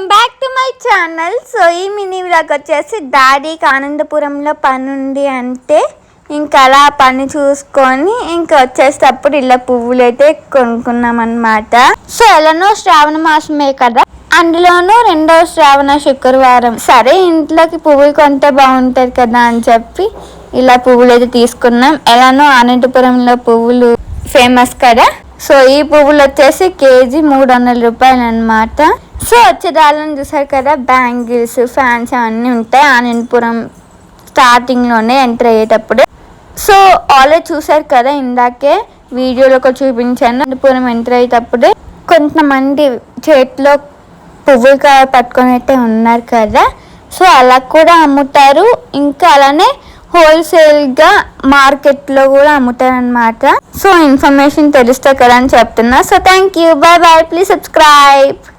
Welcome back to my channel so ఈ mini vlog వచ్చేసి డాడీకి ఆనందపురంలో పని ఉంది అంటే ఇంకా అలా పని చూసుకొని ఇంకా వచ్చేటప్పుడు ఇలా పువ్వులు అయితే కొనుక్కున్నామన్నమాట. సో ఎలానో శ్రావణ మాసమే కదా. అందులోనూ రెండవ శ్రావణ శుక్రవారం. సరే ఇంట్లోకి పువ్వులు కొంటే బాగుంటుంది కదా అని చెప్పి ఇలా పువ్వులు అయితే తీసుకున్నాం. ఎలానో అనంతపురంలో పువ్వులు ఫేమస్ కదా. సో ఈ పువ్వులు వచ్చేసి కేజీ మూడు వందల రూపాయలు అనమాట సో వచ్చేదాళ్ళని చూసారు కదా బ్యాంగిల్స్ ఫ్యాన్స్ అవన్నీ ఉంటాయి. ఆనందపురం స్టార్టింగ్లోనే ఎంటర్ అయ్యేటప్పుడు. సో ఆల్రెడీ చూసారు కదా ఇందాకే వీడియోలో చూపించాను. అనంతపురం ఎంటర్ అయ్యేటప్పుడే కొంతమంది చేతిలో పువ్వులు పట్టుకొని అయితే ఉన్నారు కదా. సో అలా కూడా అమ్ముతారు. ఇంకా అలానే హోల్సేల్గా మార్కెట్లో కూడా అమ్ముతారు అనమాట సో ఇన్ఫర్మేషన్ తెలుస్తా కదా అని చెప్తున్నా. So thank you bye bye please subscribe